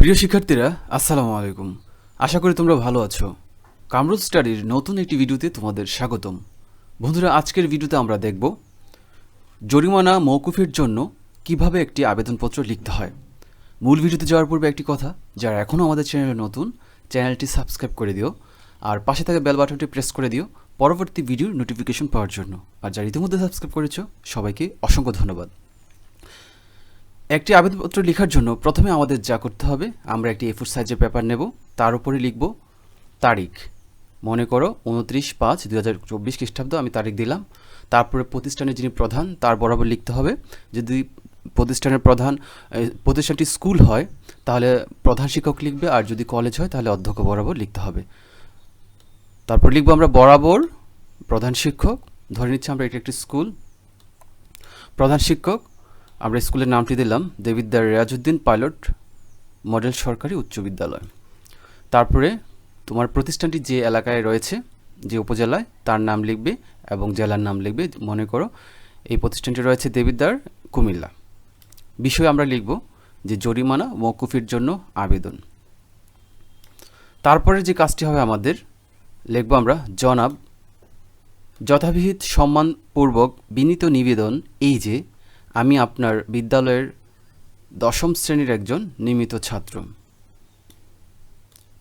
প্রিয় শিক্ষার্থীরা, আসসালামু আলাইকুম। আশা করি তোমরা ভালো আছো। কামরুল স্টাডির নতুন একটি ভিডিওতে তোমাদের স্বাগতম। বন্ধুরা, আজকের ভিডিওতে আমরা দেখব জরিমানা মৌকুফের জন্য কীভাবে একটি আবেদনপত্র লিখতে হয়। মূল ভিডিওতে যাওয়ার পূর্বে একটি কথা, যারা এখনও আমাদের চ্যানেলে নতুন, চ্যানেলটি সাবস্ক্রাইব করে দিও আর পাশে থাকা বেল বাটনটি প্রেস করে দিও পরবর্তী ভিডিওর নোটিফিকেশন পাওয়ার জন্য। আর যারা ইতিমধ্যে সাবস্ক্রাইব করেছ, সবাইকে অসংখ্য ধন্যবাদ। একটি আবেদনপত্র লেখার জন্য প্রথমে আমাদের যা করতে হবে, আমরা একটি এফোর সাইজের পেপার নেব। তার উপরে লিখব তারিখ। মনে করো উনত্রিশ পাঁচ দু হাজার চব্বিশ খ্রিস্টাব্দ, আমি তারিখ দিলাম। তারপরে প্রতিষ্ঠানের যিনি প্রধান, তার বরাবর লিখতে হবে। যদি প্রতিষ্ঠানের প্রধান প্রতিষ্ঠানটি স্কুল হয়, তাহলে প্রধান শিক্ষক লিখবে, আর যদি কলেজ হয়, তাহলে অধ্যক্ষ বরাবর লিখতে হবে। তারপর লিখব আমরা বরাবর প্রধান শিক্ষক। ধরে নিচ্ছি আমরা এটা একটি স্কুল। প্রধান শিক্ষক আমরা স্কুলের নামটি দিলাম দেবিদ্দার রেয়াজউদ্দিন পাইলট মডেল সরকারি উচ্চ বিদ্যালয়। তারপরে তোমার প্রতিষ্ঠানটি যে এলাকায় রয়েছে, যে উপজেলায়, তার নাম লিখবে এবং জেলার নাম লিখবে, মনে করো। এই প্রতিষ্ঠানটি রয়েছে দেবিদ্দার কুমিল্লা। বিষয়ে আমরা লিখব যে জরিমানা মৌকুফির জন্য আবেদন। তারপরে যে কাজটি হবে আমাদের, লিখব আমরা, জনাব, যথাবিহিত সম্মানপূর্বক বিনীত নিবেদন এই যে আমি আপনার বিদ্যালয়ের দশম শ্রেণির একজন নিয়মিত ছাত্র।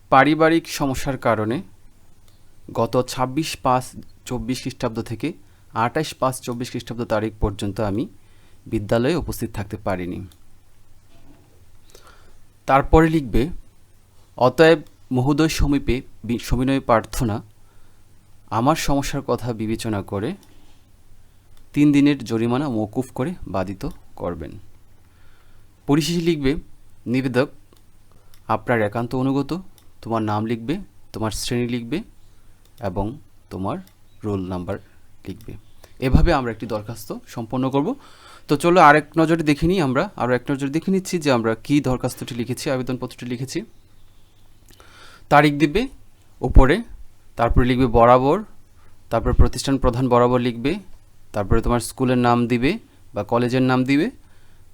পারিবারিক সমস্যার কারণে গত ছাব্বিশ পাঁচ চব্বিশ খ্রিস্টাব্দ থেকে আঠাশ পাঁচ চব্বিশ খ্রিস্টাব্দ তারিখ পর্যন্ত আমি বিদ্যালয়ে উপস্থিত থাকতে পারিনি। তারপরে লিখবে, অতএব মহোদয় সমীপে সবিনয় প্রার্থনা, আমার সমস্যার কথা বিবেচনা করে তিন দিনের জরিমানা মৌকুফ করে বাধিত করবেন। পরিশেষে লিখবে, নিবেদক, আপনার একান্ত অনুগত, তোমার নাম লিখবে, তোমার শ্রেণি লিখবে এবং তোমার রোল নাম্বার লিখবে। এভাবে আমরা একটি দরখাস্ত সম্পন্ন করব। তো চলো আরেক নজরে দেখে নিই আমরা আরও এক নজরে দেখে নিচ্ছি যে আমরা কী দরখাস্তটি লিখেছি, আবেদনপত্রটি লিখেছি। তারিখ দিবে, উপরে, তারপরে লিখবে বরাবর, তারপরে প্রতিষ্ঠান প্রধান বরাবর লিখবে তারপরে তোমার স্কুলের নাম দিবে বা কলেজের নাম দিবে,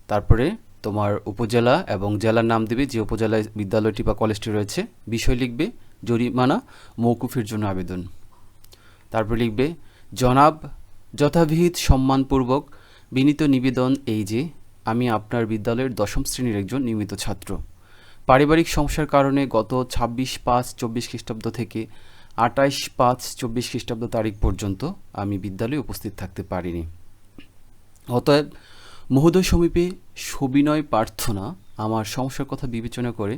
তারপরে তোমার উপজেলা এবং জেলার নাম দিবে, যে উপজেলায় বিদ্যালয়টি বা কলেজটি রয়েছে, বিষয় লিখবে, জরিমানা মৌকুফের জন্য আবেদন। তারপর লিখবে, জনাব, যথাবিহিত সম্মানপূর্বক বিনীত নিবেদন এই যে, আমি আপনার বিদ্যালয়ের দশম শ্রেণির একজন নিয়মিত ছাত্র। পারিবারিক সমস্যার কারণে গত ছাব্বিশ পাঁচ চব্বিশ খ্রিস্টাব্দ থেকে আটাইশ পাঁচ চব্বিশ খ্রিস্টাব্দ তারিখ পর্যন্ত আমি বিদ্যালয়ে উপস্থিত থাকতে পারিনি। অতএব মহোদয় সমীপে সবিনয় প্রার্থনা আমার সমস্যার কথা বিবেচনা করে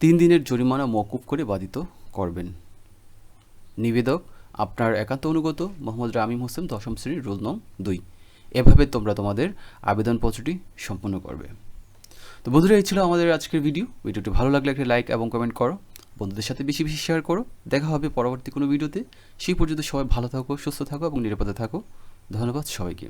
তিন দিনের জরিমানা মকুব করে বাধিত করবেন। নিবেদক, আপনার একান্ত অনুগত মোহাম্মদ রামিম হোসেন, দশম শ্রেণির রোল নং দুই। এভাবে তোমরা তোমাদের আবেদনপত্রটি সম্পূর্ণ করবে। তো বন্ধুরা, এই ছিল আমাদের আজকের ভিডিও। ভিডিওটি ভালো লাগলে একটা লাইক এবং কমেন্ট করো। বন্ধুদের সাথে বেশি বেশি শেয়ার করো। দেখা হবে পরবর্তী কোনো ভিডিওতে সেই পর্যন্ত সবাই ভালো থাকো, সুস্থ থাকো এবং নিরাপদে থাকো। ধন্যবাদ সবাইকে।